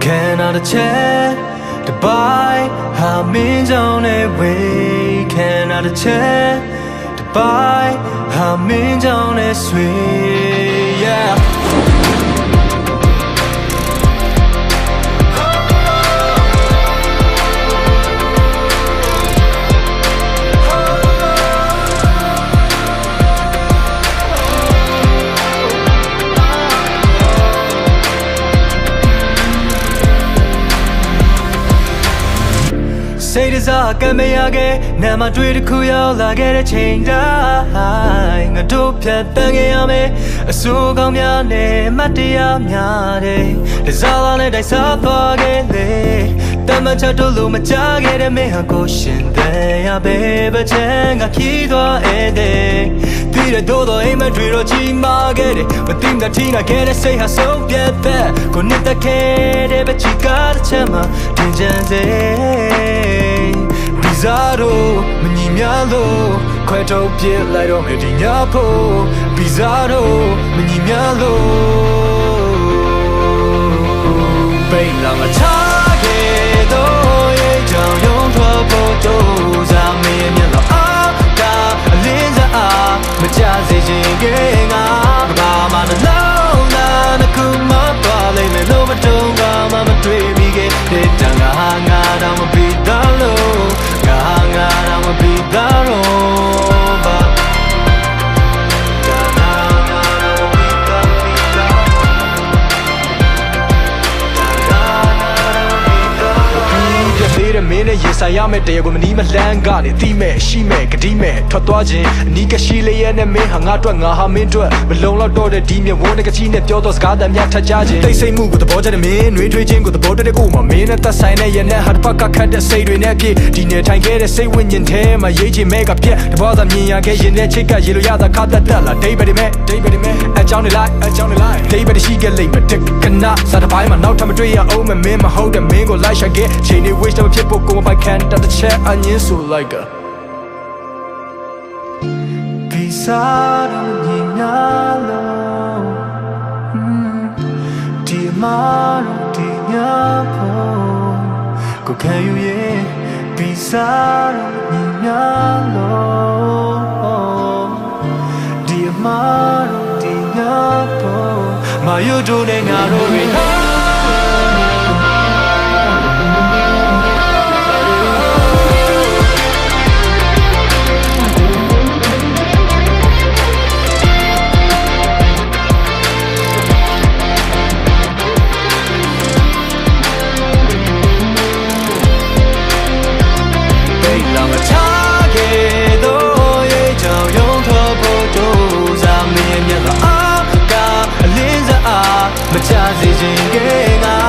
Cannot a check to buy? How means on a way? Cannot a check to buy? How means on a sweet စိတ်တစားကံမရခဲ့နာမတွေ့တစ်ခုရောက်လာခဲ့တဲ့ချိန်တိုင်းငါတို့ဖြတ်တန်းခဲ့ရမယ်အဆိုးကောင်းများနဲ့မတ်တရားများတဲ့တစားလာနဲ့တိုက်စားသွားခဲ့လေတမန်ချက်တို့လိုမကြခဲ့တဲ့မင်းဟာကိုရှင်တဲ့ရပဲပချမ်းကခီးသွားတဲ့ဒီရတော့တော့အိမ်မတွေ့တော့ကြီးမာခဲ့တယ်မသိမတိနာခဲ့တဲ့စိတ်ဟာဆုံးပြတ်တဲ့ကိုနှစ်သက်ခဲ့တဲ့ပချီကားတစ်ချက်မှတင်ကြံစေ ဗီဇာတို့မညီများလို့ခွဲထုတ်ပြစ်လိုက်တော့မယ်ဒီညဖို့ဗီဇာတို့မညီများလို့ပိတ်လာမချခဲ့တော့ င်းနဲ့ရင်ဆိုင်ရမယ့်တရားကိုမနီးမလန်းကနေသိမဲ့ရှိမဲ့ဂတိမဲ့ထွက်သွားခြင်းအနီးကရှိလေးရဲ့နဲ့မင်းဟာငါအတွက်ငါဟာမင်းအတွက်မလုံလောက်တော့တဲ့ဒီမြဝန်းတဲ့ကချီနဲ့ပြောတော့စကားတမ်းများထပ်ကြခြင်းတိတ်ဆိတ်မှုကိုသဘောကျတဲ့မင်းနှွေးထွေးခြင်းကိုသဘောတတဲ့ကိုမှမင်းနဲ့သက်ဆိုင်တဲ့ရဲ့နဲ့ဟာတစ်ဖက်ကခတ်တဲ့စိတ်တွေနဲ့ပြည့်ဒီနေထိုင်ခဲ့တဲ့စိတ်ဝိညာဉ်ထဲမှာရေးချင်မဲ့ကပြက်တဘောသာမြင်ရခဲ့ရင်နဲ့ချိတ်ကရေလိုရတာခါတက်တက်လာဒိဗယ်ဒီမဲ့ဒိဗယ်ဒီမဲ့အ ကြောင်းနေလိုက်အကြောင်းနေလိုက်ဒိဗယ်ဒီရှိခဲ့လိမ့်မယ်တက်ကနာစားတစ်ပိုင်းမှာနောက်ထပ်မတွေ့ရအောင်မမင်းမဟုတ်တဲ့မင်းကိုလိုက်ရှာခဲ့ချိန်နေ wish တော့ဖြစ်ဖို့ကိုမပိုင်ခံတတဲ့ချက်အငင်းဆိုလိုက်ကဗီဇာတော့ညီများလို့ဒီမာတော့ဒီညာဖို့ကိုခံယူရဲ့ဗီဇာတော့ညီများလို့ မာယူတို့နဲ့ငါတို့တွေဟာလာမချခဲ့ ချစေခြင်းကငါ